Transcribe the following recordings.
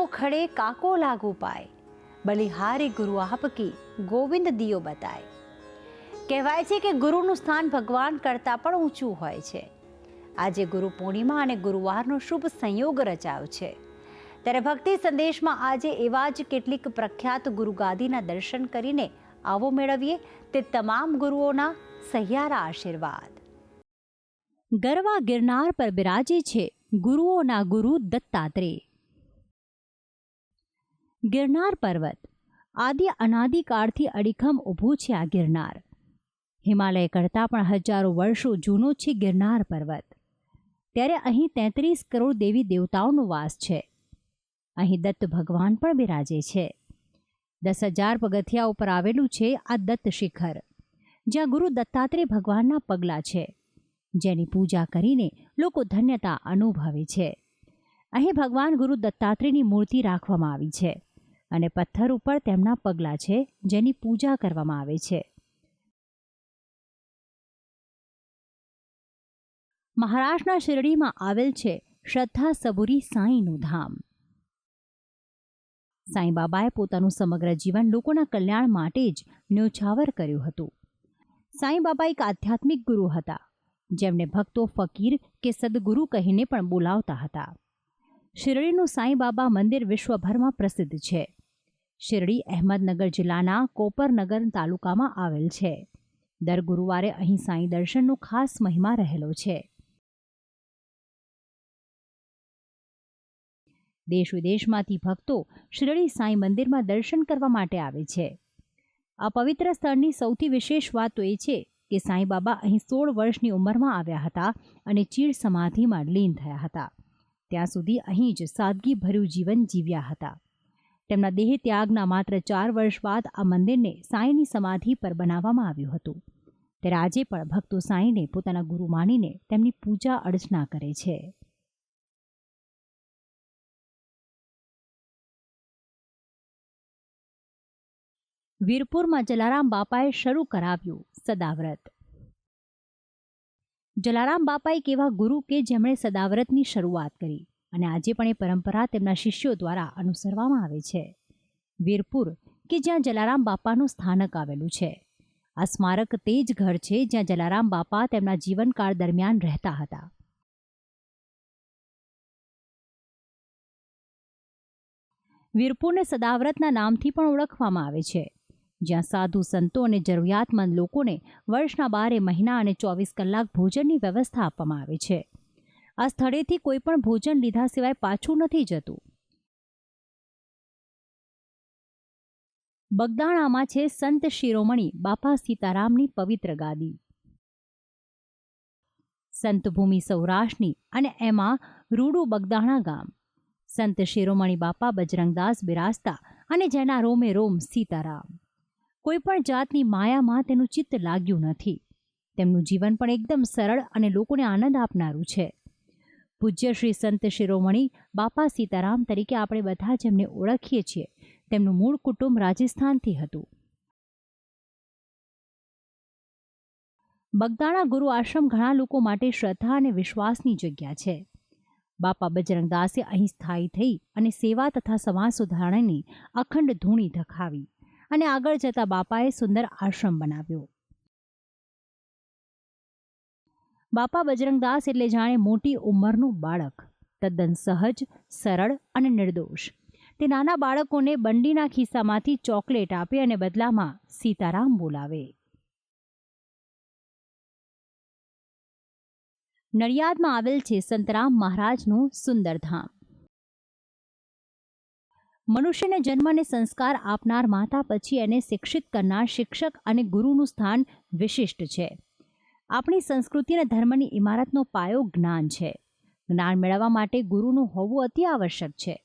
નો ખડે કાકો લાગુ પાય. બલિહારી ગુરુ આપકી ગોવિંદ દિયો બતાય. કહેવાય છે કે ગુરુનું સ્થાન ભગવાન કરતાં પણ ઊંચું હોય છે. આજે ગુરુ પૂર્ણિમા અને ગુરુવારનો શુભ સંયોગ રચાયો છે. ત્યારે ભક્તિ સંદેશમાં આજે એવા જ કેટલીક પ્રખ્યાત ગુરુગાદીના દર્શન કરીને આવો મેળવીએ તે તમામ ગુરુઓના સહિયારા આશીર્વાદ. ગરવા ગિરનાર પર બિરાજે છે ગુરુઓના ગુરુ દત્તાત્રેય. ગિરનાર પર્વત. આદિ અનાદિકાળથી અડીખમ ઊભું છે આ ગિરનાર. હિમાલય કરતાં પણ હજારો વર્ષો જૂનો છે ગિરનાર પર્વત. ત્યારે અહીં તેત્રીસ કરોડ દેવી દેવતાઓનો વાસ છે. અહીં દત્ત ભગવાન પણ બિરાજે છે. દસ હજાર પગથિયા ઉપર આવેલું છે આ દત્ત શિખર, જ્યાં ગુરુ દત્તાત્રેય ભગવાનના પગલાં છે, જેની પૂજા કરીને લોકો ધન્યતા અનુભવે છે. અહીં ભગવાન ગુરુ દત્તાત્રેયની મૂર્તિ રાખવામાં આવી છે. અને પથ્થર ઉપર તેમના પગલાં છે, જેની પૂજા કરવામાં આવે છે. મહારાષ્ટ્રના શિરડીમાં આવેલ છે શ્રદ્ધા સબુરી સાંઈનું ધામ. સાંઈ બાબાએ પોતાનું સમગ્ર જીવન લોકોના કલ્યાણ માટે જ ન્યોછાવર કર્યું હતું. સાંઈ બાબા એક આધ્યાત્મિક ગુરુ હતા, જેમને ભક્તો ફકીર કે સદગુરુ કહીને પણ બોલાવતા હતા. શિરડીનું સાંઈ બાબા મંદિર વિશ્વભરમાં પ્રસિદ્ધ છે. શિરડી અહેમદનગર જિલ્લાના કોપરનગર તાલુકામાં આવેલ છે. દર ગુરુવારે અહીં સાંઈ દર્શનનો ખાસ મહિમા રહેલો છે. દેશ વિદેશમાંથી ભક્તો શિરડી સાંઈ મંદિરમાં દર્શન કરવા માટે આવે છે. આ પવિત્ર સ્થળની સૌથી વિશેષ વાત તો એ છે કે સાંઈ બાબા અહીં સોળ વર્ષની ઉંમરમાં આવ્યા હતા અને ચીડ સમાધિમાં લીન થયા હતા. ત્યાં સુધી અહીં જ સાદગીભર્યું જીવન જીવ્યા હતા. તેમના દેહ ત્યાગના માત્ર ચાર વર્ષ બાદ આ મંદિરને સાંઈની સમાધિ પર બનાવવામાં આવ્યું હતું. ત્યારે આજે પણ ભક્તો સાંઈને પોતાના ગુરુ માનીને તેમની પૂજા અર્ચના કરે છે. વીરપુરમાં જલારામ બાપાએ શરૂ કરાવ્યું સદાવ્રત. જલારામ બાપા એક એવા ગુરુ કે જેમણે સદાવ્રતની શરૂઆત કરી. અને આજે પણ એ પરંપરા તેમના શિષ્યો દ્વારા અનુસરવામાં આવે છે. વીરપુર, કે જ્યાં જલારામ બાપાનું સ્થાનક આવેલું છે. આ સ્મારક તે જ ઘર છે જ્યાં જલારામ બાપા તેમના જીવનકાળ દરમિયાન રહેતા હતા. વીરપુરને સદાવ્રતના નામથી પણ ઓળખવામાં આવે છે. જ્યાં સાધુ સંતો અને જરૂરિયાતમંદ લોકોને વર્ષના બારે મહિના અને ચોવીસ કલાક ભોજનની વ્યવસ્થા આપવામાં આવે છે. આ સ્થળેથી કોઈ પણ ભોજન લીધા સિવાય પાછું નથી જતું. બગદાણામાં છે સંત શિરોમણી બાપા સીતારામની પવિત્ર ગાદી. સંતભૂમિ સૌરાષ્ટ્રની અને એમાં રૂડુ બગદાણા ગામ. સંત શિરોમણી બાપા બજરંગદાસ બિરાજતા અને જેના રોમે રોમ સીતારામ. કોઈ પણ જાતની માયામાં તેનું ચિત્ત લાગ્યું નથી. તેમનું જીવન પણ એકદમ સરળ અને લોકોને આનંદ આપનારું છે. પૂજ્ય શ્રી સંત શિરોમણી બાપા સીતારામ તરીકે આપણે બધા જેમને ઓળખીએ છીએ. તેમનું મૂળ કુટુંબ રાજસ્થાનથી હતું. બગદાણા ગુરુ આશ્રમ ઘણા લોકો માટે શ્રદ્ધા અને વિશ્વાસની જગ્યા છે. બાપા બજરંગદાસે અહીં સ્થાયી થઈ અને સેવા તથા સમાજ સુધારણાની અખંડ ધૂણી ધખાવી અને આગળ જતા બાપાએ સુંદર આશ્રમ બનાવ્યો. બાપા બજરંગદાસ એટલે જાણે મોટી ઉંમરનું બાળક. તદ્દન સહજ, સરળ અને નિર્દોષ. તે નાના બાળકોને બંડીના ખિસ્સામાંથી ચોકલેટ આપે અને બદલામાં સીતારામ બોલાવે. નડિયાદમાં આવેલ છે સંતરામ મહારાજનું સુંદરધામ. મનુષ્યને જન્મ અને સંસ્કાર આપનાર માતા પછી એને શિક્ષિત કરનાર શિક્ષક અને ગુરુનું સ્થાન વિશિષ્ટ છે. આપણી સંસ્કૃતિ અને ધર્મની ઇમારતનો પાયો જ્ઞાન છે. જ્ઞાન મેળવવા માટે ગુરુનું હોવું અતિ આવશ્યક છે.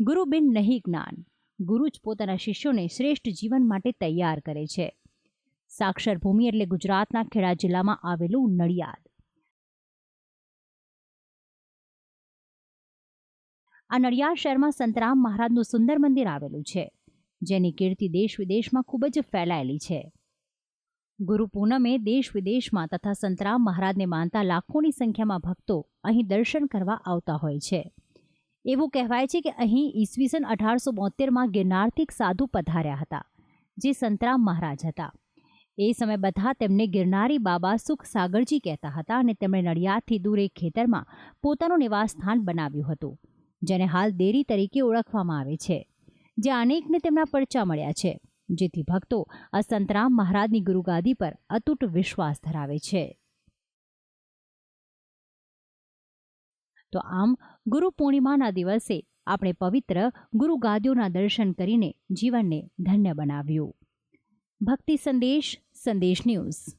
ગુરુ બિન નહીં જ્ઞાન. ગુરુ જ પોતાના શિષ્યોને શ્રેષ્ઠ જીવન માટે તૈયાર કરે છે. સાક્ષર ભૂમિ એટલે ગુજરાતના ખેડા જિલ્લામાં આવેલું નડિયાદ. આ નડિયાદ શહેરમાં સંતરામ મહારાજનું સુંદર મંદિર આવેલું છે, જેની કીર્તિ દેશ વિદેશમાં ખૂબ જ ફેલાયેલી છે. ગુરુ પૂનમે દેશ વિદેશમાં તથા સંતરામ મહારાજને માનતા લાખોની સંખ્યામાં ભક્તો અહીં દર્શન કરવા આવતા હોય છે. એવું કહેવાય છે કે અહીં ઈસવીસન અઢારસો બોતેરમાં ગિરનારથી સાધુ પધાર્યા હતા, જે સંતરામ મહારાજ હતા. એ સમય બધા તેમને ગિરનારી બાબા સુખ સાગરજી કહેતા હતા અને તેમણે નડિયાદથી દૂર એક ખેતરમાં પોતાનું નિવાસસ્થાન બનાવ્યું હતું, જેને હાલ દેરી તરીકે ઓળખવામાં આવે છે જે અનેકને તેમના પરચા મળ્યા છે. જેથી ભક્તો આ સંતરામ મહારાજની ગુરુગાદી પર અતૂટ વિશ્વાસ ધરાવે છે. તો આમ ગુરુ પૂર્ણિમાના દિવસે આપણે પવિત્ર ગુરુ ગાદીઓના દર્શન કરીને જીવનને ધન્ય બનાવ્યું. ભક્તિ સંદેશ સંદેશ ન્યૂઝ.